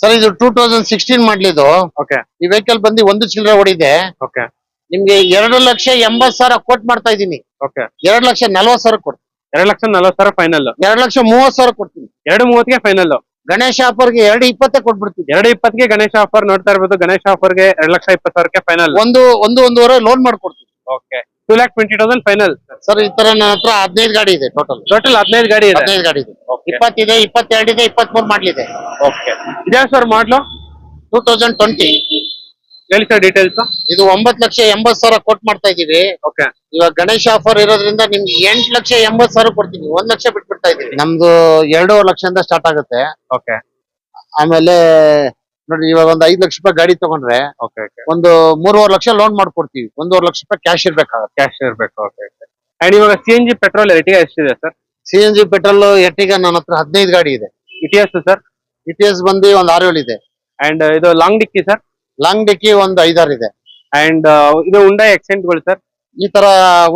Sir ಇದು two thousand sixteen ಮಾಡ್ಲಿದ್ದು okay ಈ ವೆಹಿಕಲ್ ಬಂದು ಒಂದು ಚಿಲ್ಲರೆ ಓಡಿದೆ. ಓಕೆ ನಿಮ್ಗೆ ಎರಡು ಲಕ್ಷ ಎಂಬತ್ ಸಾವಿರ ಕೋಟ್ ಮಾಡ್ತಾ ಇದೀನಿ ಓಕೆ ಎರಡು ಲಕ್ಷ ನಲ್ವತ್ ಸಾವಿರ ಕೊಡ್ತೀನಿ ಎರಡ್ ಲಕ್ಷ ನಲ್ವತ್ತು ಸಾವಿರ ಫೈನಲ್ ಎರಡು ಲಕ್ಷ ಮೂವತ್ ಸಾವಿರ ಕೊಡ್ತೀನಿ. ಎರಡು ಮೂವತ್ತಿಗೆ ಫೈನಲ್ ಗಣೇಶ ಆಫರ್ಗೆ ಎರಡು ಇಪ್ಪತ್ತೇ ಕೊಟ್ಬಿಡ್ತೀನಿ. ಎರಡು ಇಪ್ಪತ್ತಿಗೆ ಗಣೇಶ ಆಫರ್ ನೋಡ್ತಾ ಇರ್ಬೋದು. ಗಣೇಶ ಆಫರ್ಗೆ ಎರಡು ಲಕ್ಷ ಇಪ್ಪತ್ತು ಸಾವಿರಕ್ಕೆ ಫೈನಲ್ ಒಂದು ಒಂದು ಒಂದೂವರೆ ಲೋನ್ ಮಾಡ್ಕೊಡ್ತೀನಿ. Okay two lakh twenty thousand final sir ಈ ತರ ನನ್ನ ಹತ್ರ ಹದಿನೈದು ಗಾಡಿ ಇದೆ ಟೋಟಲ್ ಟೋಟಲ್ ಹದಿನೈದು ಗಾಡಿ ಇದೆ. ಹದಿನೈದು ಗಾಡಿ ಇದೆ. ಇಪ್ಪತ್ತಿದೆ ಇಪ್ಪತ್ತೆರಡು ಇದೆ ಇಪ್ಪತ್ಮೂರು ಮಾಡ್ಲಿದೆ. ಓಕೆ ಇದೆ sir model two thousand twenty ಹೇಳಿ ಸರ್ ಡೀಟೇಲ್ಸ್ ಇದು ಒಂಬತ್ತು ಲಕ್ಷ ಎಂಬತ್ತು ಸಾವಿರ ಕೊಟ್ ಮಾಡ್ತಾ ಇದೀವಿ ಓಕೆ ಇವಾಗ ಗಣೇಶ ಆಫರ್ ಇರೋದ್ರಿಂದ ನಿಮ್ಗೆ ಎಂಟು ಲಕ್ಷ ಎಂಬತ್ತು ಸಾವಿರ ಕೊಡ್ತೀನಿ. ಒಂದ್ ಲಕ್ಷ ಬಿಟ್ಬಿಡ್ತಾ ಇದೀವಿ ನಮ್ದು ಎರಡೂವರೆ ಲಕ್ಷದಿಂದ ಸ್ಟಾರ್ಟ್ ಆಗುತ್ತೆ. ಓಕೆ ಆಮೇಲೆ ನೋಡಿ ಇವಾಗ ಒಂದು ಐದ್ ಲಕ್ಷ ರೂಪಾಯಿ ಗಾಡಿ ತಗೊಂಡ್ರೆ ಓಕೆ ಓಕೆ ಒಂದು ಮೂರುವರೆ ಲಕ್ಷ ಲೋನ್ ಮಾಡ್ಕೊಡ್ತೀವಿ. ಒಂದೂವರೆ ಲಕ್ಷ ರೂಪಾಯಿ ಕ್ಯಾಶ್ ಇರ್ಬೇಕಾಗುತ್ತೆ. ಕ್ಯಾಶ್ ಇರಬೇಕು ಓಕೆ ಅಂಡ್ ಇವಾಗ ಸಿ ಎನ್ ಜಿ ಪೆಟ್ರೋಲ್ ರೇಟಿಗೆ ಎಷ್ಟಿದೆ sir C N G petrol Ertiga ನನ್ನ ಹತ್ರ ಹದಿನೈದು ಗಾಡಿ ಇದೆ. ಇಟಿಎಸ್ ಸರ್ ಇಟಿಎಸ್ ಬಂದು ಒಂದು ಆರು ಏಳು ಇದೆ ಅಂಡ್ ಇದು long dicky sir long dicky ಒಂದು ಐದಾರು ಇದೆ. ಅಂಡ್ ಇದು ಉಂಡೈ ಎಕ್ಸೆಂಟ್ಗಳು ಸರ್ ಈ ತರ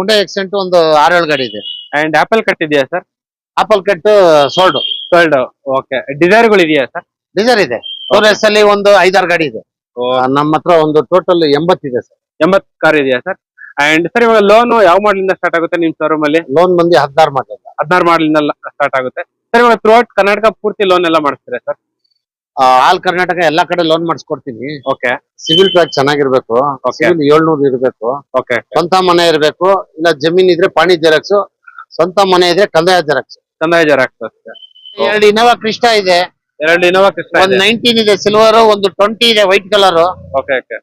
ಉಂಡೆ ಎಕ್ಸೆಂಟ್ ಒಂದು ಆರು ಏಳು ಗಾಡಿ ಇದೆ. ಅಂಡ್ ಆಪಲ್ ಕಟ್ ಇದೆಯಾ sir apple cut sold sold okay ಡಿಸೈರ್ಗಳು ಇದೆಯಾ ಸರ್ ಡಿಸೈರ್ ಇದೆ. ಟೂರ್ ಎಸ್ ಅಲ್ಲಿ ಒಂದು ಐದಾರು ಗಾಡಿ ಇದೆ. ನಮ್ಮ ಹತ್ರ ಒಂದು ಟೋಟಲ್ ಎಂಬತ್ತಿದೆ ಸರ್. ಎಂಬತ್ ಕಾರ್ ಇದೆಯಾ ಸರ್? ಅಂಡ್ ಸರ್ ಇವಾಗ ಲೋನ್ ಯಾವ ಮಾಡಲಿಂದ ಸ್ಟಾರ್ಟ್ ಆಗುತ್ತೆ ನಿಮ್ ಶೋರೂಮ್ ಅಲ್ಲಿ? ಲೋನ್ ಬಂದು ಹದಿನಾರು ಮಾಡಿಲ್ಲ ಹದಿನಾರು ಮಾಡಲಿಂದ ಸ್ಟಾರ್ಟ್ ಆಗುತ್ತೆ. ಸರ್ ಇವಾಗ ಥ್ರೂಔಟ್ ಕರ್ನಾಟಕ ಪೂರ್ತಿ ಲೋನ್ ಎಲ್ಲ ಮಾಡಿಸ್ತೀರಾ ಸರ್? ಆಲ್ ಕರ್ನಾಟಕ ಎಲ್ಲಾ ಕಡೆ ಲೋನ್ ಮಾಡಿಸ್ಕೊಡ್ತೀನಿ. ಓಕೆ ಸಿವಿಲ್ ಪ್ಯಾಕ್ ಚೆನ್ನಾಗಿರ್ಬೇಕು. ಸಿವಿಲ್ ಏಳ್ನೂರು ಇರಬೇಕು. ಓಕೆ ಸ್ವಂತ ಮನೆ ಇರಬೇಕು. ಇಲ್ಲ ಜಮೀನ್ ಇದ್ರೆ ಪಾಣಿ ಜೆರಾಕ್ಸ್. ಸ್ವಂತ ಮನೆ ಇದ್ರೆ ಕಂದಾಯ ಜೆರಾಕ್ಸ್. ಕಂದಾಯ ಜೆರಾಕ್ಸ್ ಅಷ್ಟೇ. ಎರಡು ಇನೋವಾ ಕ್ರಿಸ್ಟಾ ಇದೆ. ಎರಡು ಇನೋವಾ ಕೃಷ್ಣ ಒಂದ್ ನೈನ್ಟೀನ್ ಇದೆ ಸಿಲ್ವರ್ ಒಂದು ಟ್ವೆಂಟಿ ಇದೆ ವೈಟ್ ಕಲರ್ ಓಕೆ ಓಕೆ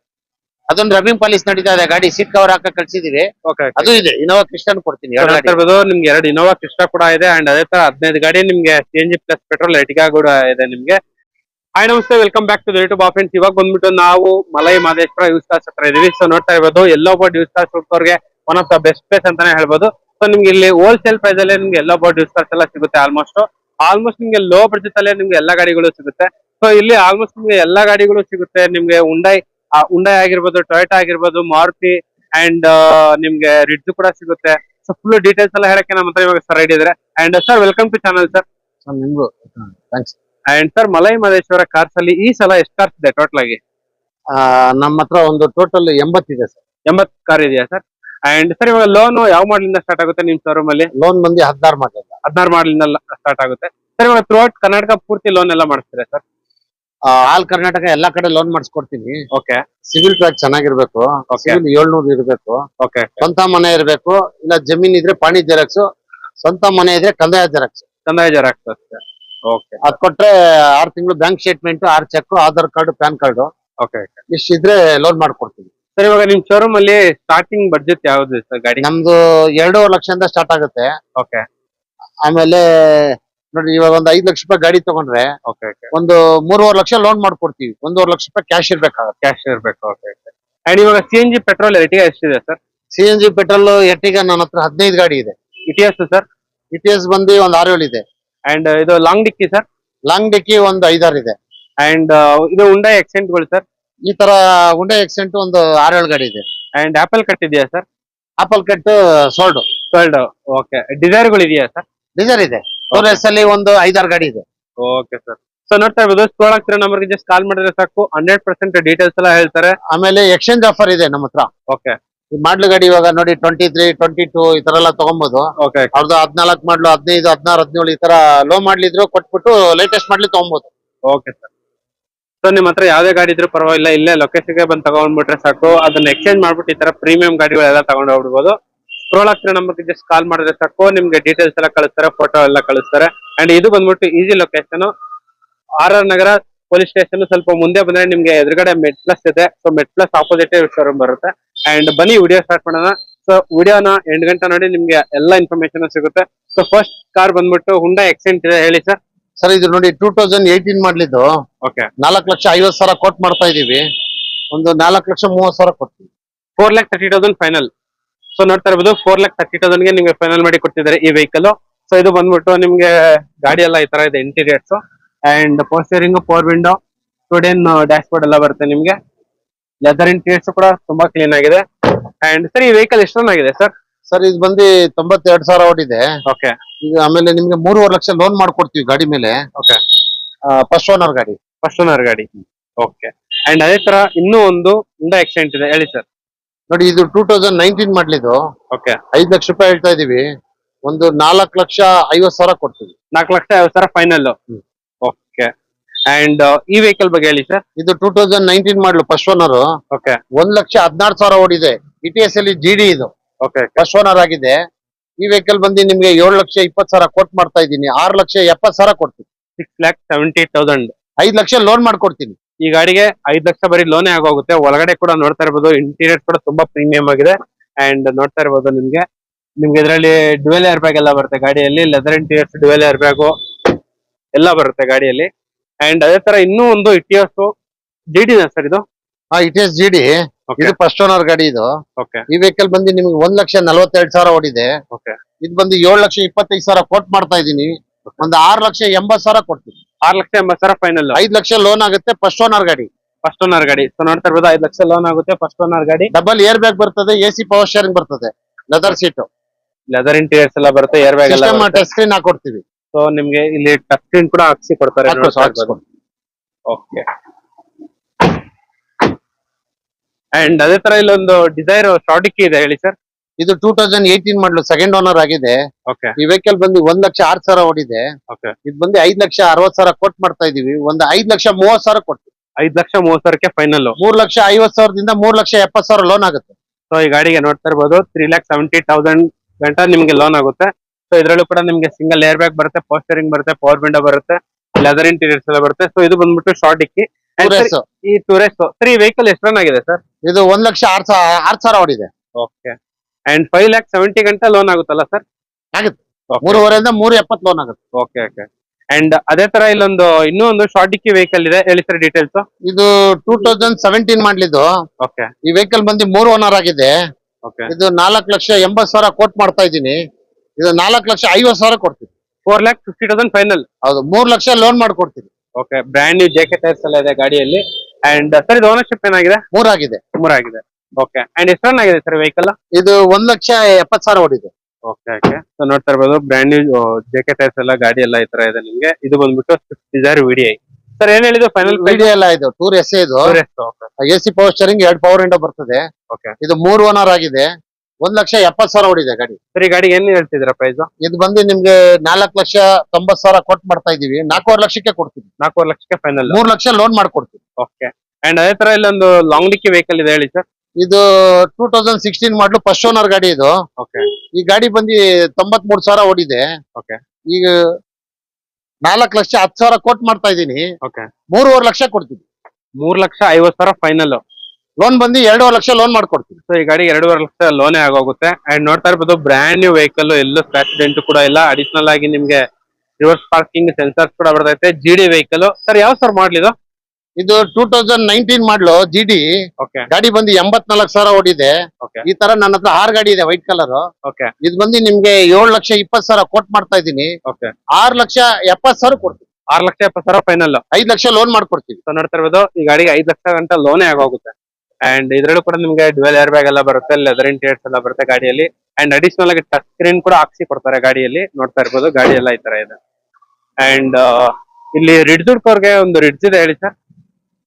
ಅದೊಂದು ರಬ್ಬಿಂಗ್ ಪಾಲಿಸ್ ನಡೀತಾ ಇದೆ ಗಾಡಿ ಸೀಟ್ ಕವರ್ ಹಾಕ ಕಳ್ಸಿದೀವಿ. ಓಕೆ ಅದು ಇದೆ ಇನೋವಾ ಕ್ರಿಸ್ಟನ್ ಕೊಡ್ತೀನಿ ಎರಡು ಗಾಡಿ. ಇರ್ಬೋದು ನಿಮ್ಗೆ ಎರಡು ಇನೋವಾ ಕೃಷ್ಣ ಕೂಡ ಇದೆ ಅಂಡ್ ಅದೇ ತರ ಹದಿನೈದು ಗಾಡಿ ನಿಮ್ಗೆ C N G plus petrol Ertiga ಕೂಡ ಇದೆ ನಿಮ್ಗೆ. ಹಾಯ್ ನಮಸ್ತೆ welcome back to the YouTube of ಇವಾಗ ಬಂದ್ಬಿಟ್ಟು ನಾವು ಮಲೈ ಮಾದೇಶ್ವರ ಯೂಸ್ ಕಾರ್ಸ್ ಹತ್ರ ಇದೀವಿ. ಸೊ ನೋಡ್ತಾ ಇರ್ಬೋದು yellow board use ಹುಡ್ಕೋರ್ಗೆ one of the best place ಅಂತಾನೆ ಹೇಳ್ಬೋದು. ಸೊ ನಿಮ್ಗೆ ಇಲ್ಲಿ ಹೋಲ್ಸೇಲ್ ಪ್ರೈಸ್ ಅಲ್ಲೇ ನಿಮ್ಗೆ ಎಲ್ಲೋ ಬೋರ್ಡ್ ಯೂಸ್ ಕಾರ್ಸ್ ಎಲ್ಲ ಸಿಗುತ್ತೆ ಆಲ್ಮೋಸ್ಟ್ ಆಲ್ಮೋಸ್ಟ್ ನಿಮ್ಗೆ ಲೋ ಬಜೆಟ್ ಅಲ್ಲೇ ನಿಮ್ಗೆ ಎಲ್ಲಾ ಗಾಡಿಗಳು ಸಿಗುತ್ತೆ. ಸೊ ಇಲ್ಲಿ ಆಲ್ಮೋಸ್ಟ್ ನಿಮ್ಗೆ ಎಲ್ಲಾ ಗಾಡಿಗಳು ಸಿಗುತ್ತೆ. ನಿಮ್ಗೆ ಉಂಡೈ ಉಂಡೈ ಆಗಿರ್ಬೋದು ಟೊಯೋಟಾ ಆಗಿರ್ಬೋದು ಮಾರುತಿ ಅಂಡ್ ನಿಮ್ಗೆ ರಿಡ್ಜ್ ಕೂಡ ಸಿಗುತ್ತೆ. ಸೊ ಫುಲ್ ಡೀಟೇಲ್ಸ್ ಎಲ್ಲ ಹೇಳಕ್ಕೆ ನಮ್ಮ ಹತ್ರ ಇವಾಗ ಸರ್ ಇದ್ದಾರೆ and sir welcome to channel sir ನಿಮ್ಗೂ. Thanks and sir Malai Mahadeshwara cars ಅಲ್ಲಿ ಈ ಸಲ ಎಷ್ಟು ಕಾರ್ಸ್ ಇದೆ ಟೋಟಲ್ ಆಗಿ? ನಮ್ಮ ಹತ್ರ ಒಂದು ಟೋಟಲ್ ಎಂಬತ್ತಿದೆ ಸರ್ ಎಂಬತ್ ಕಾರ್ ಇದೆಯಾ ಸರ್ ಅಂಡ್ ಸರ್ ಇವಾಗ ಲೋನ್ ಯಾವ ಮಾಡಲಿಂದ ಸ್ಟಾರ್ಟ್ ಆಗುತ್ತೆ ನಿಮ್ ಶೋರೂಮ್ ಅಲ್ಲಿ? ಲೋನ್ ಬಂದು ಹದಿನಾರು ಮಾಡಿಲ್ಲ ಹದಿನಾರು ಮಾಡಲಿಂದ ಸ್ಟಾರ್ಟ್ ಆಗುತ್ತೆ. ಸರ್ ಇವಾಗ ಥ್ರೂಔಟ್ ಕರ್ನಾಟಕ ಪೂರ್ತಿ ಲೋನ್ ಎಲ್ಲ ಮಾಡಿಸ್ತೀರಾ ಸರ್ ಆಲ್ ಕರ್ನಾಟಕ ಎಲ್ಲಾ ಕಡೆ ಲೋನ್ ಮಾಡಿಸ್ಕೊಡ್ತೀನಿ. ಓಕೆ ಸಿವಿಲ್ ಟ್ರ್ಯಾಕ್ ಚೆನ್ನಾಗಿರ್ಬೇಕು. ಸಿವಿಲ್ ಏಳ್ನೂರು ಇರಬೇಕು. ಓಕೆ ಸ್ವಂತ ಮನೆ ಇರಬೇಕು. ಇಲ್ಲ ಜಮೀನ್ ಇದ್ರೆ ಪಾಣಿ ಜೆರಾಕ್ಸ್ ಸ್ವಂತ ಮನೆ ಇದ್ರೆ ಕಂದಾಯ ಜೆರಾಕ್ಸ್. ಕಂದಾಯ ಜೆರಾಕ್ಸ್ ಅಷ್ಟೇ. ಓಕೆ ಅದ್ ಕೊಟ್ರೆ ಆರ್ ತಿಂಗಳು bank statement or check Aadhaar card PAN card okay ಇಷ್ಟಿದ್ರೆ loan ಮಾಡ್ಕೊಡ್ತೀನಿ. ಸರ್ ಇವಾಗ ನಿಮ್ ಶೋರೂಮ್ ಅಲ್ಲಿ ಸ್ಟಾರ್ಟಿಂಗ್ ಬಡ್ಜೆಟ್ ಯಾವ್ದು ಸರ್ ಗಾಡಿ? ನಮ್ದು ಎರಡೂವರೆ ಲಕ್ಷದಿಂದ ಸ್ಟಾರ್ಟ್ ಆಗುತ್ತೆ. ಓಕೆ ಆಮೇಲೆ ನೋಡಿ ಇವಾಗ ಒಂದು ಐದ್ ಲಕ್ಷ ರೂಪಾಯಿ ಗಾಡಿ ತಗೊಂಡ್ರೆ ಓಕೆ ಓಕೆ ಒಂದು ಮೂರುವರೆ ಲಕ್ಷ ಲೋನ್ ಮಾಡ್ಕೊಡ್ತೀವಿ. ಒಂದೂವರೆ ಲಕ್ಷ ರೂಪಾಯಿ ಕ್ಯಾಶ್ ಇರ್ಬೇಕಾಗುತ್ತೆ. ಕ್ಯಾಶ್ ಇರ್ಬೇಕು ಓಕೆ ಓಕೆ ಅಂಡ್ ಇವಾಗ ಸಿ ಎನ್ ಜಿ ಪೆಟ್ರೋಲ್ ರೇಟಿಗೆ ಎಷ್ಟಿದೆ sir C N G petrol Ertiga ನನ್ನ ಹತ್ರ ಹದಿನೈದು ಗಾಡಿ ಇದೆ. ಇಟಿಎಸ್ ಸರ್ ಇಟಿಎಸ್ ಬಂದು ಒಂದು ಆರು ಏಳು ಇದೆ. ಅಂಡ್ ಇದು long dicky sir long dicky ಒಂದು ಐದಾರು ಇದೆ. ಅಂಡ್ ಇದು ಉಂಡೈ ಎಕ್ಸೆಂಟ್ಗಳು ಸರ್ ಈ ತರ ಉಂಡೆ ಎಕ್ಸೆಂಟ್ ಒಂದು ಆರು ಏಳು ಗಾಡಿ ಇದೆ. ಅಂಡ್ ಆಪಲ್ ಕಟ್ ಇದೆಯಾ sir apple cut sold sold okay ಡಿಸೈರ್ಗಳು ಇದೆಯಾ ಸರ್ ಡೀಸರ್ ಇದೆ. ಎಸ್ ಅಲ್ಲಿ ಒಂದು ಐದಾರು ಗಾಡಿ ಇದೆ. ಓಕೆ ಸರ್ ಸೊ ನೋಡ್ತಾ ಇರ್ಬೋದು ಸ್ಕ್ರೋಲ್ ಆಗ್ತಿರೋ ನಂಬರ್ಗೆ ಜಸ್ಟ್ ಕಾಲ್ ಮಾಡಿದ್ರೆ ಸಾಕು. ಹಂಡ್ರೆಡ್ ಪರ್ಸೆಂಟ್ ಡೀಟೇಲ್ಸ್ ಎಲ್ಲ ಹೇಳ್ತಾರೆ. ಆಮೇಲೆ ಎಕ್ಸ್ಚೇಂಜ್ ಆಫರ್ ಇದೆ ನಮ್ಮ ಹತ್ರ. ಓಕೆ ಈ ಮಾಡ್ಲು ಗಾಡಿ ಇವಾಗ ನೋಡಿ ಟ್ವೆಂಟಿ ತ್ರೀ ಟ್ವೆಂಟಿ ಟೂ ಈ ತರ ಎಲ್ಲ ತಗೊಬಹುದು ಓಕೆ ಅವ್ರದ್ದು ಹದಿನಾಲ್ಕು ಮಾಡ್ಲು ಹದಿನೈದು ಹದಿನಾರು ಹದಿನೇಳು ಈ ತರ ಲೋ ಮಾಡ್ಲಿದ್ರು ಕೊಟ್ಬಿಟ್ಟು ಲೇಟೆಸ್ಟ್ ಮಾಡ್ಲಿ ತಗೊಬಹುದು ಓಕೆ ಸರ್ ಸೊ ನಿಮ್ಮ ಹತ್ರ ಯಾವ್ದೇ ಗಾಡಿ ಇದ್ರೂ ಪರವಾಗಿಲ್ಲ. ಇಲ್ಲೇ ಲೊಕೇಶನ್ಗೆ ಬಂದು ತಗೊಂಡ್ಬಿಟ್ರೆ ಸಾಕು. ಅದನ್ನ ಎಕ್ಸ್ಚೇಂಜ್ ಮಾಡ್ಬಿಟ್ಟು ಈ ತರ ಪ್ರೀಮಿಯಂ ಗಾಡಿಗಳೆಲ್ಲ ತಗೊಂಡು ಹೋಗ್ಬಿಡ್ಬೋದು ಸ್ಕ್ರೋಲ್ ಆಗ್ತಿರೋ ನಂಬರ್ಗೆ ಜಸ್ಟ್ ಕಾಲ್ ಮಾಡಿದ್ರೆ ಸಾಕು. ನಿಮ್ಗೆ ಡೀಟೇಲ್ಸ್ ಎಲ್ಲ ಕಳಿಸ್ತಾರೆ ಫೋಟೋ ಎಲ್ಲ ಕಳಿಸ್ತಾರೆ. ಅಂಡ್ ಇದು ಬಂದ್ಬಿಟ್ಟು easy location R R Nagar police station ಸ್ವಲ್ಪ ಮುಂದೆ ಬಂದ್ರೆ ನಿಮ್ಗೆ ಎದುರುಗಡೆ ಮೆಟ್ ಪ್ಲಸ್ ಇದೆ. ಸೊ ಮೆಟ್ ಪ್ಲಸ್ ಆಪೋಸಿಟ್ ಶೋರೂಮ್ ಬರುತ್ತೆ. ಅಂಡ್ ಬನ್ನಿ ವಿಡಿಯೋ ಸ್ಟಾರ್ಟ್ ಮಾಡೋಣ. ಸೊ ವಿಡಿಯೋನ ಎಂಟು ಗಂಟೆ ನೋಡಿ ನಿಮ್ಗೆ ಎಲ್ಲ ಇನ್ಫಾರ್ಮೇಶನ್ ಸಿಗುತ್ತೆ. ಸೊ ಫಸ್ಟ್ ಕಾರ್ ಬಂದ್ಬಿಟ್ಟು ಹುಂಡಾ ಎಕ್ಸೆಂಟ್ ಇದೆ. ಹೇಳಿ ಸರ್ ಸರ್ ಇದು ನೋಡಿ ಟೂ ತೌಸಂಡ್ ಏಯ್ಟೀನ್ ಮಾಡ್ಲಿದ್ದು. ಓಕೆ ನಾಲ್ಕು ಲಕ್ಷ ಐವತ್ತು ಸಾವಿರ ಕೊಟ್ಟು ಮಾಡ್ತಾ ಇದೀವಿ. ಒಂದು ನಾಲ್ಕು ಲಕ್ಷ ಮೂವತ್ತು ಸಾವಿರ ಕೊಡ್ತೀವಿ. Four lakh thirty thousand final so ನೋಡ್ತಾ ಇರ್ಬೋದು ಫೋರ್ ಲ್ಯಾಕ್ ತರ್ಟಿ ತೌಸಂಡ್ಗೆ ನಿಮ್ಗೆ ಫೈನಲ್ ಮಾಡಿ ಕೊಡ್ತಿದ್ದಾರೆ ಈ ವೆಹಿಕಲ್ ಸೊ ಇದು ಬಂದ್ಬಿಟ್ಟು ನಿಮ್ಗೆ ಗಾಡಿ ಎಲ್ಲ ಈ ತರ ಇದೆ ಇಂಟೀರಿಯರ್ಸ್ ಅಂಡ್ ಪೋಸ್ಟರಿಂಗ್ ಫೋರ್ ವಿಂಡೋ ಸ್ಟೂಡೆನ್ ಡ್ಯಾಶ್ ಬೋರ್ಡ್ ಎಲ್ಲ ಬರುತ್ತೆ ನಿಮ್ಗೆ. ಲೆದರ್ ಇಂಟೀರಿಯರ್ಸ್ ಕೂಡ ತುಂಬಾ ಕ್ಲೀನ್ ಆಗಿದೆ. ಅಂಡ್ ಸರ್ ಈ ವೆಹಿಕಲ್ ಎಷ್ಟು ರನ್ ಆಗಿದೆ ಸರ್ ಸರ್ ಇದು ಬಂದು ತೊಂಬತ್ತೆರಡು ಸಾವಿರ ಓಡಿದೆ. ಓಕೆ ಈಗ ಆಮೇಲೆ ನಿಮ್ಗೆ ಮೂರುವರೆ ಲಕ್ಷ ಲೋನ್ ಮಾಡ್ಕೊಡ್ತೀವಿ ಗಾಡಿ ಮೇಲೆ. ಓಕೆ ಫಸ್ಟ್ ಓನರ್ ಗಾಡಿ. ಫಸ್ಟ್ ಓನರ್ ಗಾಡಿ. ಓಕೆ ಅಂಡ್ ಅದೇ ತರ ಇನ್ನೂ ಒಂದು ಇಂಡಾ ಎಕ್ಸೆಂಟ್ ಇದೆ. ಹೇಳಿ ಸರ್ ನೋಡಿ ಇದು ಟೂ ತೌಸಂಡ್ ನೈನ್ಟೀನ್ ಮಾಡ್ಲಿದ್ದು ಓಕೆ ಐದ್ ಲಕ್ಷ ರೂಪಾಯಿ ಹೇಳ್ತಾ ಇದೀವಿ. ಒಂದು ನಾಲ್ಕು ಲಕ್ಷ ಐವತ್ ಸಾವಿರ ಕೊಡ್ತೀವಿ. ನಾಲ್ಕು ಲಕ್ಷ ಐವತ್ತು ಸಾವಿರ ಫೈನಲ್ ಓಕೆ ಅಂಡ್ ಈ ವೆಹಿಕಲ್ ಬಗ್ಗೆ ಹೇಳಿ ಸರ್ ಇದು two thousand nineteen model first owner okay ಒಂದ್ ಲಕ್ಷ ಹದಿನಾರು ಸಾವಿರ ಓಡಿದೆ. ಇ ಟಿ ಎಸ್ ಅಲ್ಲಿ ಜಿ ಡಿ ಇದು. ಓಕೆ ಫಸ್ಟ್ ಓನರ್ ಆಗಿದೆ. ಈ ವೆಹಿಕಲ್ ಬಂದು ನಿಮ್ಗೆ ಏಳು ಲಕ್ಷ ಇಪ್ಪತ್ತು ಸಾವಿರ ಕೊಟ್ ಮಾಡ್ತಾ ಇದ್ದೀನಿ ಆರು ಲಕ್ಷ ಎಪ್ಪತ್ ಸಾವಿರ ಕೊಡ್ತೀನಿ. ಸಿಕ್ಸ್ ಲ್ಯಾಕ್ ಸೆವೆಂಟಿ ತೌಸಂಡ್ ಐದ್ ಲಕ್ಷ ಲೋನ್ ಮಾಡ್ಕೊಡ್ತೀನಿ. ಈ ಗಾಡಿಗೆ ಐದ್ ಲಕ್ಷ ಬರೀ ಲೋನೇ ಆಗೋಗುತ್ತೆ. ಒಳಗಡೆ ಕೂಡ ನೋಡ್ತಾ ಇರ್ಬೋದು. ಇಂಟೀರಿಯರ್ ಕೂಡ ತುಂಬಾ ಪ್ರೀಮಿಯಂ ಆಗಿದೆ. ಅಂಡ್ ನೋಡ್ತಾ ಇರ್ಬೋದು ನಿಮ್ಗೆ. ನಿಮ್ಗೆ ಇದರಲ್ಲಿ ಡ್ಯುವೆಲ್ ಏರ್ ಬ್ಯಾಗ್ ಎಲ್ಲ ಬರುತ್ತೆ ಗಾಡಿಯಲ್ಲಿ. Leather interiors dual air bag ಎಲ್ಲ ಬರುತ್ತೆ ಗಾಡಿಯಲ್ಲಿ. ಅಂಡ್ ಅದೇ ತರ ಇನ್ನೂ ಒಂದು ಇಟಿಎಸ್ ಜಿ ಡಿ ಸರ್ ಇದು? ಹಾ ಇಟಿಎಸ್ ಜಿ ಡಿ ಓಕೆ ಇದು ಫಸ್ಟ್ ಓನರ್ ಗಾಡಿ ಇದು. ಓಕೆ ಈ ವೆಹಿಕಲ್ ಬಂದು ನಿಮ್ಗೆ ಒಂದ್ ಲಕ್ಷ ನಲ್ವತ್ತೆರಡು ಸಾವಿರ ಓಡಿದೆ. ಓಕೆ ಇದು ಬಂದು ಏಳು ಲಕ್ಷ ಇಪ್ಪತ್ತೈದು ಸಾವಿರ ಕೊಟ್ ಮಾಡ್ತಾ ಇದ್ದೀನಿ. ಒಂದು ಆರ್ ಲಕ್ಷ ಎಂಬತ್ ಸಾವಿರ ಕೊಡ್ತೀವಿ. ಆರ್ ಲಕ್ಷ ಎಂಬತ್ ಸಾವಿರ ಫೈನಲ್ ಐದ್ ಲಕ್ಷ ಲೋನ್ ಆಗುತ್ತೆ ಫಸ್ಟ್ ಓನರ್ ಗಾಡಿ. ಫಸ್ಟ್ ಓನರ್ ಗಾಡಿ. ಸೊ ನೋಡ್ತಾ ಇರ್ಬೋದು ಐದ್ ಲಕ್ಷ ಲೋನ್ ಆಗುತ್ತೆ ಫಸ್ಟ್ ಓನರ್ ಗಾಡಿ. ಡಬಲ್ ಏರ್ ಬ್ಯಾಗ್ ಬರ್ತದೆ ಎ ಸಿ ಪವರ್ ಶೇರಿಂಗ್ ಬರ್ತದೆ ಲೆದರ್ ಸೀಟ್ ಲೆದರ್ ಇಂಟೀರಿಯರ್ಸ್ ಎಲ್ಲ ಬರುತ್ತೆ ಏರ್ ಬ್ಯಾಗ್ ಎಲ್ಲ ಟಚ್ ಸ್ಕ್ರೀನ್ ಹಾಕೊಡ್ತೀವಿ. ಸೊ ನಿಮ್ಗೆ ಇಲ್ಲಿ ಟಚ್ ಸ್ಕ್ರೀನ್ ಕೂಡ ಹಾಕ್ಸಿ ಕೊಡ್ತಾರೆ ಓಕೆ ಅಂಡ್ ಅದೇ ತರ ಇಲ್ಲೊಂದು ಡಿಸೈರ್ ಸ್ಟಾರ್ಟಿಕ್ ಇದೆ ಹೇಳಿ ಸರ್ ಇದು two thousand eighteen model second owner ಆಗಿದೆ. ಓಕೆ ಈ ವೆಹಿಕಲ್ ಬಂದು ಒಂದ್ ಲಕ್ಷ ಆರ್ ಸಾವಿರ ಓಡಿದೆ. ಓಕೆ ಇದು ಬಂದು ಐದ್ ಲಕ್ಷ ಅರವತ್ ಸಾವಿರ ಕೊಟ್ಟು ಮಾಡ್ತಾ ಇದೀವಿ. ಒಂದ್ ಐದ್ ಲಕ್ಷ ಮೂವತ್ ಸಾವಿರ ಕೊಟ್ಟು ಐದ್ ಲಕ್ಷ ಮೂವತ್ ಸಾವಿರಕ್ಕೆ ಫೈನಲ್ ಮೂರ್ ಲಕ್ಷ ಐವತ್ ಸಾವಿರದಿಂದ ಮೂರ್ ಲಕ್ಷ ಎಪ್ಪತ್ ಸಾವಿರ ಲೋನ್ ಆಗುತ್ತೆ. ಸೊ ಈ ಗಾಡಿಗೆ ನೋಡ್ತಾ ಇರ್ಬೋದು ತ್ರೀ ಲ್ಯಾಕ್ ಸೆವೆಂಟಿ ತೌಸಂಡ್ ಗಂಟ ನಿಮ್ಗೆ ಲೋನ್ ಆಗುತ್ತೆ. ಸೊ ಇದರಲ್ಲೂ ಕೂಡ ನಿಮ್ಗೆ ಸಿಂಗಲ್ ಏರ್ ಬ್ಯಾಗ್ ಬರುತ್ತೆ ಪೋಸ್ಟರಿಂಗ್ ಬರುತ್ತೆ ಪವರ್ ವಿಂಡೋ ಬರುತ್ತೆ ಲೆದರ್ ಇಂಟೀರಿಯರ್ಸ್ ಎಲ್ಲ ಬರುತ್ತೆ. ಸೊ ಇದು ಬಂದ್ಬಿಟ್ಟು ಶಾರ್ಟ್ ಇಕ್ಕಿ. ಈ ಟೂರಿಸ್ಟ್ ಸರ್ ಈ ವೆಹಿಕಲ್ ಎಷ್ಟು ರನ್ ಆಗಿದೆ ಸರ್ ಇದು ಒಂದ್ ಲಕ್ಷ ಆರ್ ಸಾವಿರ ಆರ್ ಸಾವಿರ ಓಡಿದೆ. Okay and five lakh seventy ಗಂಟೆ ಲೋನ್ ಆಗುತ್ತಲ್ಲ ಸರ್ ಆಗುತ್ತೆ. ಮೂರುವರೆಯಿಂದ ಮೂರು ಎಪ್ಪತ್ತು ಲೋನ್ ಆಗುತ್ತೆ. ಓಕೆ ಓಕೆ ಅಂಡ್ ಅದೇ ತರ ಇಲ್ಲೊಂದು ಇನ್ನೂ ಒಂದು ಶಾರ್ಟ್ ಡಿಕ್ಕಿ ವೆಹಿಕಲ್ ಇದೆ. ಹೇಳಿ ಸರ್ ಡೀಟೇಲ್ಸ್ ಇದು ಟೂ ತೌಸಂಡ್ ಸೆವೆಂಟೀನ್ ಮಾಡ್ಲಿದ್ದು. ಓಕೆ ಈ ವೆಹಿಕಲ್ ಬಂದು ಮೂರು ಓನರ್ ಆಗಿದೆ. ಓಕೆ ಇದು ನಾಲ್ಕು ಲಕ್ಷ ಎಂಬತ್ತು ಸಾವಿರ ಕೋಟ್ ಮಾಡ್ತಾ ಇದ್ದೀನಿ. ಇದು ನಾಲ್ಕು ಲಕ್ಷ ಐವತ್ತು ಸಾವಿರ ಕೊಡ್ತೀನಿ. Four lakh fifty thousand final ಹೌದು ಮೂರ್ ಲಕ್ಷ ಲೋನ್ ಮಾಡ್ಕೊಡ್ತೀನಿ. Okay brand new J K tyres ಎಲ್ಲ ಇದೆ ಗಾಡಿಯಲ್ಲಿ. ಅಂಡ್ ಸರ್ ಇದು ಓನರ್ಶಿಪ್ ಏನಾಗಿದೆ? ಮೂರಾಗಿದೆ. ಮೂರಾಗಿದೆ. ಓಕೆ ಅಂಡ್ ಎಷ್ಟು ರನ್ ಆಗಿದೆ ಸರ್ ವೆಹಿಕಲ್ ಇದು ಒಂದ್ ಲಕ್ಷ ಎಪ್ಪತ್ ಸಾವಿರ ಓಡಿದೆ. ಓಕೆ ಓಕೆ ಸೊ ನೋಡ್ತಾ ಇರ್ಬೋದು ಬ್ರ್ಯಾಂಡ್ ನ್ಯೂ ಜೆಕೆ ಟೈರ್ಸ್ ಎಲ್ಲ ಗಾಡಿ ಎಲ್ಲ ಈ ತರ ಇದೆ ನಿಮ್ಗೆ. ಇದು ಬಂದ್ಬಿಟ್ಟು ಡಿಸೈರ್ ವಿಡಿ ಸರ್ ಏನ್ ಹೇಳಿದ್ರು ಫೈನಲ್ ವಿಡಿಯೋ ಎಲ್ಲ ಇದು ಟೂರ್ ಎಸ್ ಇದು. ಎ ಸಿ ಪವರ್ ಸ್ಟೇರಿಂಗ್ ಎರಡ್ ಪವರ್ ವಿಂಡೋ ಬರ್ತದೆ. ಓಕೆ ಇದು ಮೂರ್ ಓನರ್ ಆಗಿದೆ. ಒಂದ್ ಲಕ್ಷ ಎಪ್ಪತ್ ಸಾವಿರ ಓಡಿದೆ ಗಾಡಿ. ಸರ್ ಈ ಗಾಡಿಗೆ ಏನ್ ಹೇಳ್ತಿದ್ರ ಪ್ರೈಸ್ ಇದು ಬಂದು ನಿಮ್ಗೆ ನಾಲ್ಕು ಲಕ್ಷ ತೊಂಬತ್ ಸಾವಿರ ಕೊಟ್ ಮಾಡ್ತಾ ಇದೀವಿ. ನಾಲ್ಕೂವರೆ ಲಕ್ಷಕ್ಕೆ ಕೊಡ್ತೀವಿ. ನಾಲ್ಕೂವರೆ ಲಕ್ಷಕ್ಕೆ ಫೈನಲ್ ಮೂರ್ ಲಕ್ಷ ಲೋನ್ ಮಾಡ್ಕೊಡ್ತೀವಿ. ಓಕೆ ಅಂಡ್ ಅದೇ ತರ ಇಲ್ಲೊಂದು ಲಾಂಗ್ ಡಿಕ್ಕಿ ವೆಹಿಕಲ್ ಇದೆ ಹೇಳಿ ಸರ್ ಇದು two thousand sixteen model first owner ಗಾಡಿ ಇದು. ಓಕೆ ಈ ಗಾಡಿ ಬಂದು ತೊಂಬತ್ ಮೂರ್ ಸಾವಿರ ಓಡಿದೆ. ಓಕೆ ಈಗ ನಾಲ್ಕು ಲಕ್ಷ ಹತ್ತು ಸಾವಿರ ಕೋಟ್ ಮಾಡ್ತಾ ಇದೀನಿ ಓಕೆ ಮೂರುವರೆ ಲಕ್ಷ ಕೊಡ್ತೀನಿ. ಮೂರ್ ಲಕ್ಷ ಐವತ್ ಸಾವಿರ ಫೈನಲ್ ಲೋನ್ ಬಂದು ಎರಡೂವರೆ ಲಕ್ಷ ಲೋನ್ ಮಾಡ್ಕೊಡ್ತೀನಿ. ಸೊ ಈ ಗಾಡಿ ಎರಡೂವರೆ ಲಕ್ಷ ಲೋನೇ ಆಗೋಗುತ್ತೆ. ಅಂಡ್ ನೋಡ್ತಾ ಇರ್ಬೋದು ಬ್ರ್ಯಾಂಡ್ ನ್ಯೂ ವೆಹಿಕಲ್ ಎಲ್ಲೂ ಆಕ್ಸಿಡೆಂಟ್ ಡೆಂಟ್ ಕೂಡ ಇಲ್ಲ. ಅಡಿಷನಲ್ ಆಗಿ ನಿಮ್ಗೆ ರಿವರ್ಸ್ ಪಾರ್ಕಿಂಗ್ ಸೆನ್ಸರ್ಸ್ ಕೂಡ ಬರ್ತೈತೆ ಜಿ ಡಿ ವೆಹಿಕಲ್ ಸರ್ ಯಾವ ಸರ್ ಮಾಡ್ಲಿದು ಇದು two thousand nineteen model G D okay ಗಾಡಿ ಬಂದು ಎಂಬತ್ನಾಲ್ಕು ಸಾವಿರ ಓಡಿದೆ. ಈ ತರ ನನ್ನ ಹತ್ರ ಆರ್ ಗಾಡಿ ಇದೆ ವೈಟ್ ಕಲರ್ ಓಕೆ ಇದು ಬಂದು ನಿಮ್ಗೆ ಏಳು ಲಕ್ಷ ಇಪ್ಪತ್ ಸಾವಿರ ಕೋಟ್ ಮಾಡ್ತಾ ಇದೀನಿ ಓಕೆ ಆರ್ ಲಕ್ಷ ಎಪ್ಪತ್ ಸಾವಿರ ಕೊಡ್ತೀವಿ ಆರ್ ಲಕ್ಷ ಎಪ್ಪತ್ ಸಾವಿರ ಫೈನಲ್ ಐದ್ ಲಕ್ಷ ಲೋನ್ ಮಾಡ್ಕೊಡ್ತೀವಿ. ಸೊ ನೋಡ್ತಾ ಇರ್ಬೋದು ಈ ಗಾಡಿಗೆ ಐದ್ ಲಕ್ಷ ಗಂಟ ಲೋನೇ ಆಗೋಗುತ್ತೆ. ಅಂಡ್ ಇದ್ರಲ್ಲೂ ಕೂಡ ನಿಮ್ಗೆ ಡ್ವೆಲ್ ಏರ್ ಬ್ಯಾಗ್ ಎಲ್ಲ ಬರುತ್ತೆ ಲೆದರ್ ಇಂಟೀರಿಯರ್ಸ್ ಎಲ್ಲ ಬರುತ್ತೆ ಗಾಡಿಯಲ್ಲಿ. ಅಂಡ್ ಅಡಿಷನಲ್ ಆಗಿ ಟಚ್ ಸ್ಕ್ರೀನ್ ಕೂಡ ಹಾಕ್ಸಿ ಕೊಡ್ತಾರೆ ಗಾಡಿಯಲ್ಲಿ. ನೋಡ್ತಾ ಇರ್ಬೋದು ಗಾಡಿ ಎಲ್ಲ ಈ ತರ ಇದೆ. ಅಂಡ್ ಇಲ್ಲಿ ರಿಡ್ಜುಡ್ಕೋರ್ಗೆ ಒಂದು ರಿಡ್ಜ್ ಇದೆ ಹೇಳಿ ಸರ್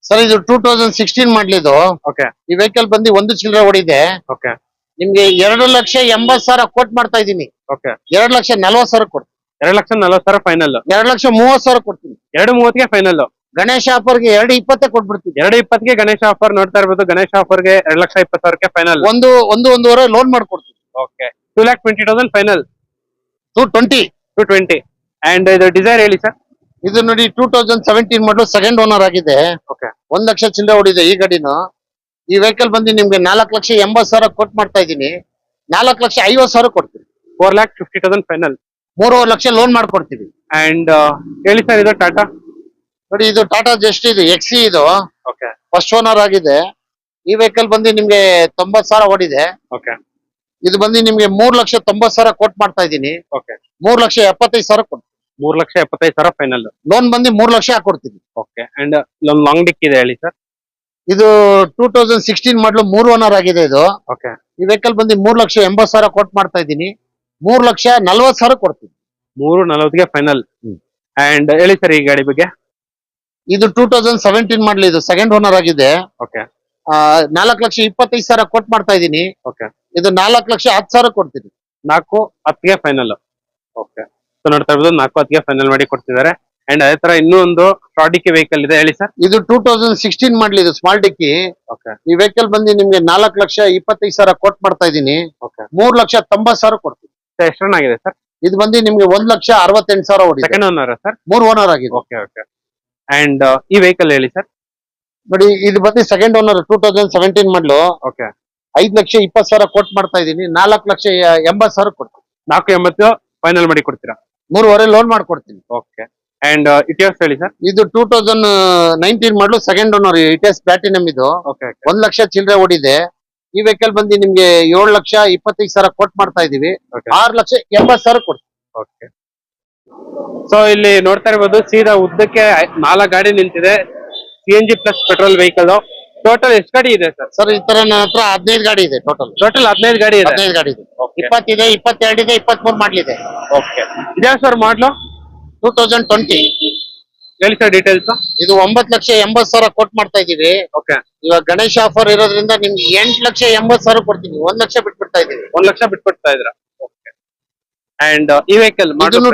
ಸರ್ ಇದು ಟೂ ತೌಸಂಡ್ ಸಿಕ್ಸ್ಟೀನ್ ಮಾಡ್ಲಿದ್ದು ಓಕೆ ಈ ವೆಹಿಕಲ್ ಬಂದು ಒಂದು ಚಿಲ್ಲರೆ ಹೊಡಿದೆ ಓಕೆ ನಿಮ್ಗೆ ಎರಡು ಲಕ್ಷ ಎಂಬತ್ ಸಾವಿರ ಕೋಟ್ ಮಾಡ್ತಾ ಇದೀನಿ ಓಕೆ ಎರಡ್ ಲಕ್ಷ ನಲ್ವತ್ ಸಾವಿರ ಕೊಡ್ತೀನಿ. ಎರಡ್ ಲಕ್ಷ ನಲ್ವತ್ ಸಾವಿರ ಫೈನಲ್ ಎರಡ್ ಲಕ್ಷ ಮೂವತ್ ಸಾವಿರ ಕೊಡ್ತೀನಿ. ಎರಡು ಮೂವತ್ತಿಗೆ ಫೈನಲ್ ಗಣೇಶ ಆಫರ್ಗೆ ಎರಡು ಇಪ್ಪತ್ತೇ ಕೊಟ್ಬಿಡ್ತೀನಿ. ಎರಡು ಇಪ್ಪತ್ತಿಗೆ ಗಣೇಶ ಆಫರ್ ನೋಡ್ತಾ ಇರ್ಬೋದು. ಗಣೇಶ ಆಫರ್ಗೆ ಎರಡು ಲಕ್ಷ ಇಪ್ಪತ್ತು ಸಾವಿರಕ್ಕೆ ಫೈನಲ್ ಒಂದು ಒಂದು ಒಂದೂವರೆ ಲೋನ್ ಮಾಡ್ಕೊಡ್ತೀನಿ. Okay two lakh twenty thousand final two twenty two twenty and ಇದು ಡಿಸೈರ್ ಹೇಳಿ ಸರ್ ಇದು ನೋಡಿ ಟೂ ತೌಸಂಡ್ ಸೆವೆಂಟೀನ್ ಮಾಡಲು ಸೆಕೆಂಡ್ ಓನರ್ ಆಗಿದೆ. ಓಕೆ ಒಂದ್ ಲಕ್ಷ ಚಿಲ್ಲರೆ ಓಡಿದೆ ಈ ಗಾಡಿನು. ಈ ವೆಹಿಕಲ್ ಬಂದು ನಿಮ್ಗೆ ನಾಲ್ಕು ಲಕ್ಷ ಎಂಬತ್ ಸಾವಿರ ಕೊಟ್ ಮಾಡ್ತಾ ಇದೀನಿ ನಾಲ್ಕು ಲಕ್ಷ ಐವತ್ ಸಾವಿರ ಕೊಡ್ತೀನಿ. Four lakh fifty thousand final ಮೂರುವರೆ ಲಕ್ಷ ಲೋನ್ ಮಾಡ್ಕೊಡ್ತೀವಿ. ಅಂಡ್ ಹೇಳಿ ಸರ್ ಇದು ಟಾಟಾ ನೋಡಿ ಇದು ಟಾಟಾ ಜಸ್ಟ್ ಇದು ಎಕ್ಸಿ ಇದು. ಓಕೆ ಫಸ್ಟ್ ಓನರ್ ಆಗಿದೆ. ಈ ವೆಹಿಕಲ್ ಬಂದು ನಿಮ್ಗೆ ತೊಂಬತ್ ಸಾವಿರ ಓಡಿದೆ. ಓಕೆ ಇದು ಬಂದು ನಿಮ್ಗೆ ಮೂರ್ ಲಕ್ಷ ತೊಂಬತ್ ಸಾವಿರ ಕೊಟ್ ಮಾಡ್ತಾ ಇದೀನಿ ಓಕೆ ಮೂರ್ ಲಕ್ಷ ಎಪ್ಪತ್ತೈದು ಸಾವಿರ ಕೊಡ್ತೀನಿ. ಮೂರ್ ಲಕ್ಷ ಎಪ್ಪತ್ತೈದು ಸಾವಿರ ಫೈನಲ್ ಲೋನ್ ಬಂದು ಮೂರ್ ಲಕ್ಷ ಹಾಕೊಡ್ತೀನಿ ಓಕೆ ಅಂಡ್ ಇಲ್ಲೊಂದು ಲಾಂಗ್ ಡಿಕ್ ಇದೆ ಹೇಳಿ ಸರ್ ಇದು ಟೂ ತೌಸಂಡ್ ಸಿಕ್ಸ್ಟೀನ್ ಮಾಡಲು ಮೂರ್ ಓನರ್ ಆಗಿದೆ ಇದು. ಓಕೆ ಈ ವೆಹಿಕಲ್ ಬಂದು ಮೂರ್ ಲಕ್ಷ ಎಂಬತ್ ಸಾವಿರ ಕೊಟ್ ಮಾಡ್ತಾ ಇದ್ದೀನಿ. ಮೂರ್ ಲಕ್ಷ ನಲ್ವತ್ ಸಾವಿರ ಕೊಡ್ತೀನಿ. ಮೂರು ನಲ್ವತ್ತಿಗೆ ಫೈನಲ್. ಅಂಡ್ ಹೇಳಿ ಸರ್ ಈ ಗಾಡಿ ಬಗ್ಗೆ. ಇದು ಟೂ ತೌಸಂಡ್ ಸೆವೆಂಟೀನ್ ಮಾಡಲು ಇದು ಸೆಕೆಂಡ್ ಓನರ್ ಆಗಿದೆ. ಓಕೆ ನಾಲ್ಕು ಲಕ್ಷ ಇಪ್ಪತ್ತೈದು ಸಾವಿರ ಕೊಟ್ ಮಾಡ್ತಾ ಇದ್ದೀನಿ. ಓಕೆ ಇದು ನಾಲ್ಕು ಲಕ್ಷ ಹತ್ತು ಸಾವಿರ ಕೊಡ್ತೀನಿ. ನಾಲ್ಕು ಹತ್ತಿಗೆ ಫೈನಲ್ ಓಕೆ ಸೊ ನೋಡ್ತಾ ಇರ್ಬೋದು ನಾಲ್ಕು ಹತ್ತಿಗೆ ಫೈನಲ್ ಮಾಡಿ ಕೊಡ್ತಿದ್ದಾರೆ. ಅಂಡ್ ಅದೇ ತರ ಇನ್ನೂ ಒಂದು ಪ್ರಾಡಿಕಿ ವೆಹಿಕಲ್ ಇದೆ ಹೇಳಿ ಸರ್ ಇದು ಟೂ ತೌಸಂಡ್ ಸಿಕ್ಸ್ಟೀನ್ ಮಾಡ್ಲಿ ಇದು ಸ್ಮಾಲ್ ಡಿಕ್ಕಿ. ಓಕೆ ಈ ವೆಹಿಕಲ್ ಬಂದು ನಿಮ್ಗೆ ನಾಲ್ಕು ಲಕ್ಷ ಇಪ್ಪತ್ತೈದು ಸಾವಿರ ಕೊಟ್ ಮಾಡ್ತಾ ಇದೀನಿ ಓಕೆ ಮೂರ್ ಲಕ್ಷ ತೊಂಬತ್ ಸಾವಿರ ಕೊಡ್ತೀನಿ. ಎಷ್ಟು ರನ್ ಆಗಿದೆ ಸರ್ ಇದು ಬಂದು ನಿಮ್ಗೆ ಒಂದ್ ಲಕ್ಷ ಅರವತ್ತೆಂಟು ಸಾವಿರ ಓಡಿ ಸೆಕೆಂಡ್ ಓನರ್ ಸರ್ ಮೂರ್ ಓನರ್ ಆಗಿದೆ. ಓಕೆ ಓಕೆ ಅಂಡ್ ಈ ವೆಹಿಕಲ್ ಹೇಳಿ ಸರ್ ನೋಡಿ ಇದು ಬಂದು second owner two thousand seventeen ಮಾಡ್ಲು okay ಐದ್ ಲಕ್ಷ ಇಪ್ಪತ್ತು ಸಾವಿರ ಕೊಟ್ ಮಾಡ್ತಾ ಇದೀನಿ ನಾಲ್ಕು ಲಕ್ಷ ಎಂಬತ್ ಸಾವಿರ ಕೊಡ್ತೀನಿ. ನಾಲ್ಕು ಎಂಬತ್ತು ಫೈನಲ್ ಮಾಡಿ ಕೊಡ್ತೀರಾ? ಮೂರುವರೆ ಲೋನ್ ಮಾಡ್ಕೊಡ್ತೀನಿ. ಓಕೆ ಅಂಡ್ ಇಟಿಎಸ್ ಹೇಳಿ ಸರ್ ಇದು ಟೂ ತೌಸಂಡ್ ನೈನ್ಟೀನ್ ಮಾಡಲು ಸೆಕೆಂಡ್ ಓನರ್ ಇಟಿಎಸ್ ಪ್ಲಾಟಿನಮ್ ಇದು. ಓಕೆ ಒಂದ್ ಲಕ್ಷ ಚಿಲ್ಲರೆ ಓಡಿದೆ. ಈ ವೆಹಿಕಲ್ ಬಂದು ನಿಮ್ಗೆ ಏಳು ಲಕ್ಷ ಇಪ್ಪತ್ತೈದು ಸಾವಿರ ಕೊಟ್ಟು ಮಾಡ್ತಾ ಇದೀವಿ. ಆರು ಲಕ್ಷ ಎಂಬತ್ ಸಾವಿರ ಕೊಡ್ತೀವಿ. ಓಕೆ ಸೊ ಇಲ್ಲಿ ನೋಡ್ತಾ ಇರ್ಬೋದು ಸೀದಾ ಉದ್ದಕ್ಕೆ ನಾಲ್ಕು ಗಾಡಿ ನಿಂತಿದೆ. C N G plus petrol vehicle total ಎಷ್ಟು ಗಾಡಿ ಇದೆ ಸರ್? ಸರ್ ಈ ತರ ನನ್ನ ಹತ್ರ ಹದಿನೈದು ಗಾಡಿ ಇದೆ ಟೋಟಲ್ ಟೋಟಲ್ ಹದಿನೈದು ಗಾಡಿ ಇದೆ? ಹದಿನೈದು ಗಾಡಿ ಇದೆ. ಇಪ್ಪತ್ತಿದೆ ಇಪ್ಪತ್ತೆರಡು ಇದೆ ಇಪ್ಪತ್ತ್ ಮೂರು ಮಾಡ್ಲಿದೆ ಓಕೆ ಇದೇ ಸರ್ ಮಾಡ್ಲು ಟೂ ತೌಸಂಡ್ ಟ್ವೆಂಟಿ ಹೇಳಿ ಸರ್ ಡೀಟೇಲ್ಸ್ ಇದು ಒಂಬತ್ತು ಲಕ್ಷ ಎಂಬತ್ತು ಸಾವಿರ ಕೊಟ್ಟು ಮಾಡ್ತಾ ಇದೀವಿ ಓಕೆ ಇವಾಗ ಗಣೇಶ ಆಫರ್ ಇರೋದ್ರಿಂದ ನಿಮ್ಗೆ ಎಂಟು ಲಕ್ಷ ಎಂಬತ್ತು ಸಾವಿರ ಕೊಡ್ತೀನಿ ಒಂದ್ ಲಕ್ಷ ಬಿಟ್ಬಿಡ್ತಾ ಇದೀವಿ ಒಂದ್ ಲಕ್ಷ ಬಿಟ್ಬಿಡ್ತಾ ಇದ್ರ ಅಂಡ್ ಈ ವೆಹಿಕಲ್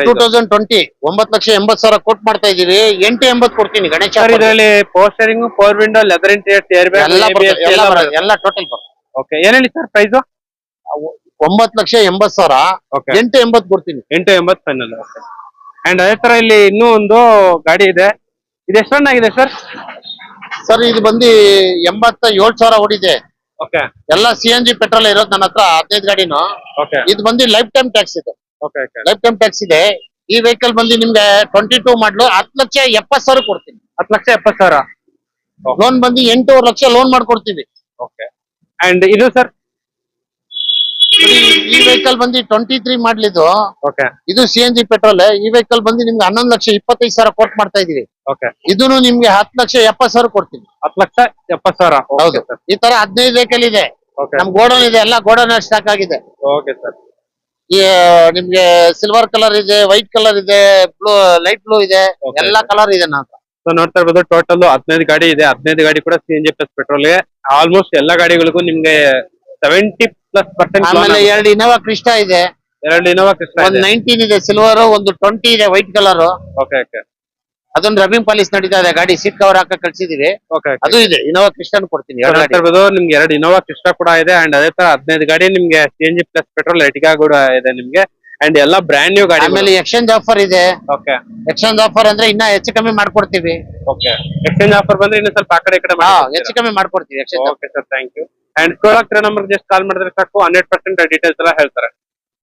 ಟೂ ತೌಸಂಡ್ ಟ್ವೆಂಟಿ ಒಂಬತ್ತು ಲಕ್ಷ ಎಂಬತ್ ಸಾವಿರ ಕೊಟ್ ಮಾಡ್ತಾ ಇದೀವಿ ಎಂಟು ಎಂಬತ್ ಕೊಡ್ತೀನಿ ಗಣೇಶ. ಇದರಲ್ಲಿ ಪೋಸ್ಟರಿಂಗ್ ಫೋರ್ ವಿಂಡೋ ಲೆದರ್ ಇಂಟೀರಿಯರ್ ಎಲ್ಲ ಟೋಟಲ್ ಓಕೆ ಏನ್ ಹೇಳಿ ಸರ್ ಪ್ರೈಸ್ ಒಂಬತ್ತು ಲಕ್ಷ ಎಂಬತ್ ಸಾವಿರ ಓಕೆ ಎಂಟು ಎಂಬತ್ ಕೊಡ್ತೀನಿ. ಎಂಟು ಎಂಬತ್ತು ಫೈನಲ್ ಅಂಡ್ ಅದೇ ತರ ಇಲ್ಲಿ ಇನ್ನೂ ಒಂದು ಗಾಡಿ ಇದೆ. ಇದು ಎಷ್ಟು ರನ್ ಆಗಿದೆ ಸರ್ ಸರ್ ಇದು ಬಂದು ಎಂಬತ್ತ ಏಳು ಸಾವಿರ ಓಡಿದೆ. ಎಲ್ಲ ಸಿ ಎನ್ ಜಿ ಪೆಟ್ರೋಲ್ ಇರೋದು ನನ್ನ ಹತ್ರ ಹದಿನೈದು ಗಾಡಿನೂ. ಓಕೆ ಇದು ಬಂದು ಲೈಫ್ ಟೈಮ್ ಟ್ಯಾಕ್ಸ್ ಇದೆ. ಲೈಫ್ ಟೈಮ್ ಟ್ಯಾಕ್ಸ್ ಇದೆ. ಈ ವೆಹಿಕಲ್ ಬಂದು ನಿಮ್ಗೆ ಟ್ವೆಂಟಿ ಟೂ ಮಾಡ್ಲು ಹತ್ತು ಲಕ್ಷ ಎಪ್ಪತ್ ಸಾವಿರ ಕೊಡ್ತೀನಿ. ಹತ್ತು ಲಕ್ಷ ಎಪ್ಪತ್ತು ಸಾವಿರ. ಲೋನ್ ಬಂದು ಎಂಟೂವರೆ ಲಕ್ಷ ಲೋನ್ ಮಾಡ್ಕೊಡ್ತೀವಿ. ಓಕೆ ಅಂಡ್ ಇದು ಸರ್ ಈ- ವೆಹಿಕಲ್ ಬಂದು ಟ್ವೆಂಟಿ ತ್ರೀ ಮಾಡ್ಲಿದ್ದು ಓಕೆ ಇದು ಸಿ ಎನ್ ಜಿ ಪೆಟ್ರೋಲ್ ಈ ವೆಹಿಕಲ್ ಬಂದು ನಿಮ್ಗೆ ಹನ್ನೊಂದು ಲಕ್ಷ ಇಪ್ಪತ್ತೈದು ಸಾವಿರ ಕೋಟ್ ಮಾಡ್ತಾ ಇದೀವಿ. ಓಕೆ ಇದನ್ನು ನಿಮ್ಗೆ ಹತ್ತು ಲಕ್ಷ ಎಪ್ಪತ್ ಸಾವಿರ ಕೊಡ್ತೀನಿ ಹತ್ತು ಲಕ್ಷ ಎಪ್ಪತ್ತು ಸಾವಿರ. ಹೌದು. ಸರ್ ಈ ತರ ಹದಿನೈದು ವೆಹಿಕಲ್ ಇದೆ. ನಮ್ ಗೋಡೌನ್ ಇದೆ. ಎಲ್ಲ ಗೋಡೌನ್ ಸ್ಟಾಕ್ ಆಗಿದೆ. ಓಕೆ ಸರ್ ಈ ನಿಮ್ಗೆ ಸಿಲ್ವರ್ ಕಲರ್ ಇದೆ ವೈಟ್ ಕಲರ್ ಇದೆ ಬ್ಲೂ ಲೈಟ್ ಬ್ಲೂ ಇದೆ Okay. ಎಲ್ಲಾ ಕಲರ್ ಇದೆ ನಾವು ಸೊ ನೋಡ್ತಾ ಇರ್ಬೋದು ಟೋಟಲ್ ಹದಿನೈದು ಗಾಡಿ ಇದೆ. ಹದಿನೈದು ಗಾಡಿ ಕೂಡ C N G plus petrol almost ಎಲ್ಲಾ ಗಾಡಿಗಳಿಗೂ ನಿಮ್ಗೆ ಸೆವೆಂಟಿ ಪ್ಲಸ್ ಪರ್ಸೆಂಟ್ ಎರಡು ಇನೋವಾ ಕ್ರಿಸ್ಟಾ ಇದೆ. ಎರಡು ಇನೋವಾ ಕ್ರಿಸ್ಟಾ ಒಂದು ನೈನ್ಟೀನ್ ಇದೆ ಸಿಲ್ವರ್ ಒಂದು ಟ್ವೆಂಟಿ ಇದೆ ವೈಟ್ ಕಲರ್ ಓಕೆ ಓಕೆ ಅದೊಂದು ರಬ್ಬಿಂಗ್ ಪಾಲಿಸ್ ನಡೀತಾ ಇದೆ. ಗಾಡಿ ಸೀಟ್ ಕವರ್ ಹಾಕ ಕಳ್ಸಿದೀವಿ. ಓಕೆ ಅದು ಇದೆ. ಇನೋವಾ ಕ್ರಿಸ್ಟನ್ ಕೊಡ್ತೀನಿ. ಎರಡು ಗಾಡಿ. ನಿಮ್ಗೆ ಎರಡು ಇನೋವಾ ಕೃಷ್ಣ ಕೂಡ ಇದೆ ಅಂಡ್ ಅದೇ ತರ ಹದಿನೈದು ಗಾಡಿ ನಿಮ್ಗೆ C N G plus petrol Ertiga ಕೂಡ ಇದೆ ನಿಮ್ಗೆ. ಅಂಡ್ ಎಲ್ಲ ಬ್ರ್ಯಾಂಡ್ ನ್ಯೂ ಗಾಡಿ ಆಮೇಲೆ ಎಕ್ಸ್ಚೇಂಜ್ ಆಫರ್ ಇದೆ. ಓಕೆ ಎಕ್ಸ್ಚೇಂಜ್ ಆಫರ್ ಅಂದ್ರೆ ಇನ್ನ ಹೆಚ್ಚು ಕಮ್ಮಿ ಮಾಡ್ಕೊಡ್ತೀವಿ. ಓಕೆ ಎಕ್ಸ್ಚೇಂಜ್ ಆಫರ್ ಬಂದ್ರೆ ಇನ್ನು ಸ್ವಲ್ಪ ಆ ಕಡೆ ಈ ಕಡೆ ಹಾ ಹೆಚ್ಚು ಕಮ್ಮಿ ಮಾಡ್ಕೊಡ್ತೀವಿ. Exchange okay sir thank you and scroll ಆಗ್ತಿರೋ ನಂಬರ್ ಜಸ್ಟ್ ಕಾಲ್ ಮಾಡಿದ್ರೆ ಸಾಕು. ಹಂಡ್ರೆಡ್ ಪರ್ಸೆಂಟ್ ಡೀಟೇಲ್ಸ್ ಎಲ್ಲ ಹೇಳ್ತಾರೆ.